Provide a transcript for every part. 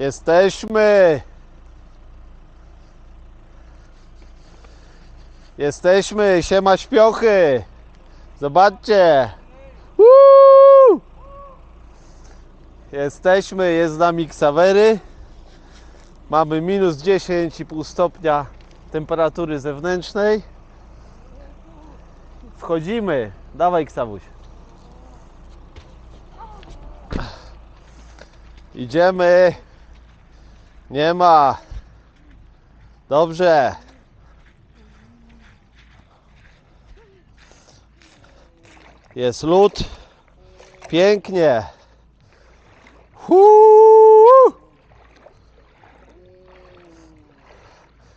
Jesteśmy! Jesteśmy! Siema śpiochy! Zobaczcie! Woo! Jesteśmy, jest z nami Ksawery. Mamy minus 10,5 stopnia temperatury zewnętrznej. Wchodzimy. Dawaj Ksawuś. Idziemy. Nie ma. Dobrze. Jest lód. Pięknie. Huu!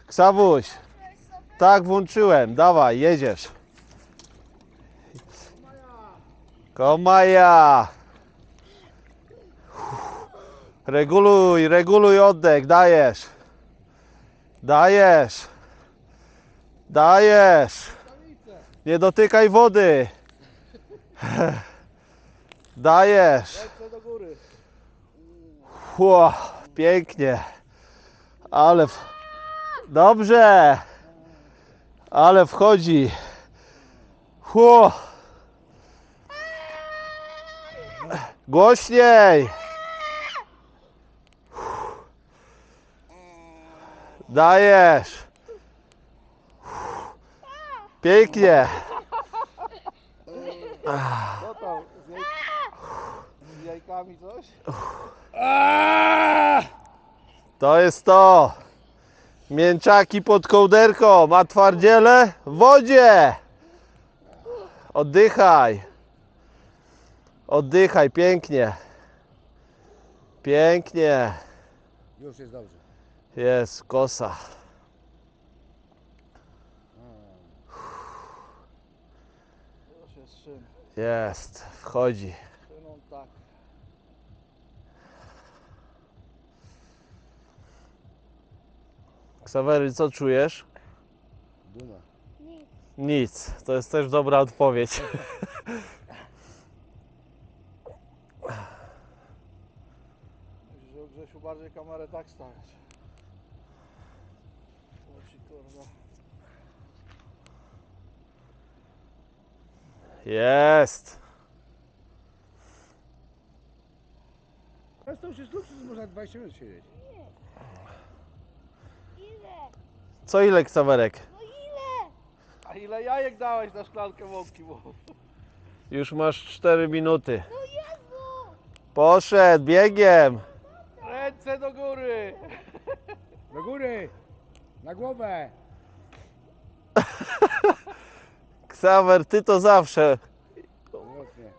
Ksawuś. Tak włączyłem. Dawaj, jedziesz. Komaja. Reguluj, reguluj oddech, dajesz. Dajesz. Dajesz. Nie dotykaj wody. Dajesz. Ło, pięknie. Ale. W... Dobrze. Ale wchodzi. Ło. Głośniej. Dajesz. Pięknie. Z, jaj... z jajkami coś? To jest to. Mięczaki pod kołderką, a twardziele w wodzie. Oddychaj. Oddychaj, pięknie. Pięknie. Już jest dobrze. Jest kosa. Jest wchodzi. Ksawery, co czujesz? Duma. Nic. To jest też dobra odpowiedź. Musisz Grzesiu bardziej kamerę tak stawiać. Kurwa. Jest. Teraz to już jest luksus, można 20 minut siedzieć. Ile? Co ile ksawerek? No ile? A ile jajek dałeś na szklankę wątki? Bo... Już masz 4 minuty. No Jezu! Poszedł biegiem. Ręce do góry! Do góry! Na głowę! Ksawer, ty to zawsze.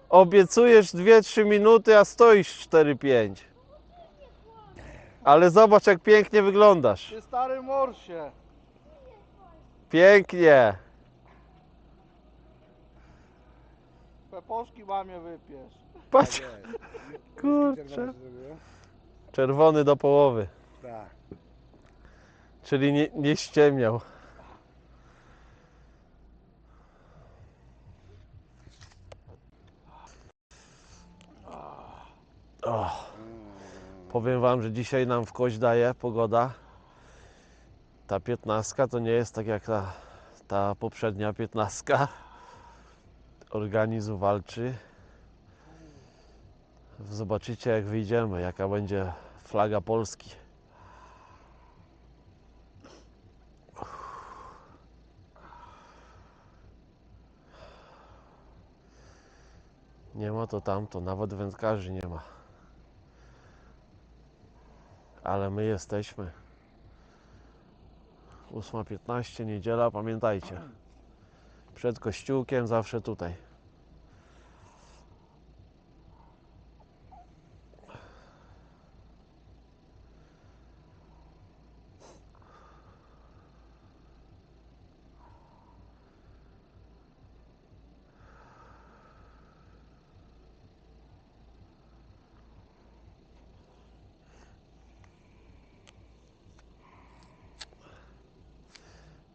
Obiecujesz 2-3 minuty, a stoisz 4-5. Ale zobacz, jak pięknie wyglądasz. Ty stary morsie! Pięknie. Peposzki mamie wypiesz. Patrz, kurczę. Czerwony do połowy, Tak. Czyli nie, nie ściemniał. O, powiem Wam, że dzisiaj nam w kość daje pogoda. Ta piętnastka to nie jest tak jak ta, ta poprzednia piętnastka. Organizm walczy. Zobaczycie jak wyjdziemy, jaka będzie flaga Polski. Nie ma to tamto, nawet wędkarzy nie ma. Ale my jesteśmy. 8.15, niedziela, pamiętajcie. Przed kościółkiem zawsze tutaj.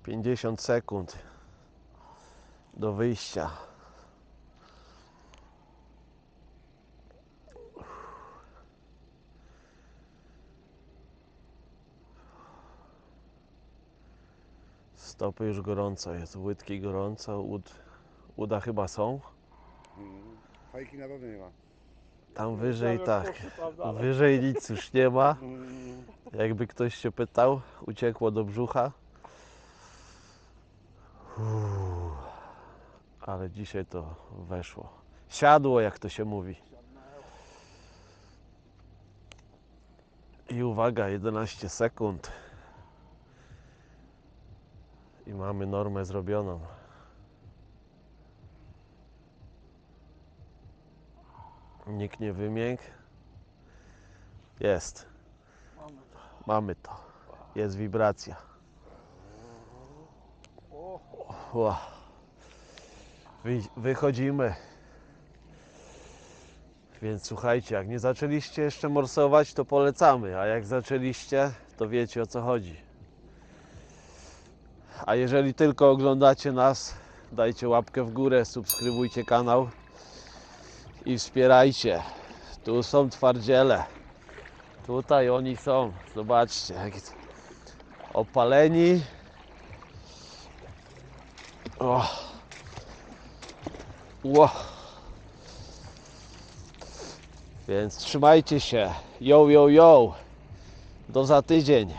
50 sekund do wyjścia. Stopy już gorąco jest, łydki gorąco, ud, uda chyba są. Fajki na pewno nie ma. Tam wyżej tak, wyżej nic już nie ma. Jakby ktoś się pytał, uciekło do brzucha. Uuu, ale dzisiaj to weszło. Siadło, jak to się mówi. I uwaga, 11 sekund. I mamy normę zrobioną. Nikt nie wymiękł. Jest. Mamy to. Jest wibracja. Ła. Wy, wychodzimy. Więc słuchajcie, jak nie zaczęliście jeszcze morsować, to polecamy, a jak zaczęliście, to wiecie o co chodzi. A jeżeli tylko oglądacie nas, dajcie łapkę w górę, subskrybujcie kanał i wspierajcie. Tu są twardziele. Tutaj oni są. Zobaczcie, opaleni. O. Ło. Więc trzymajcie się. Yo, yo, yo. Do za tydzień.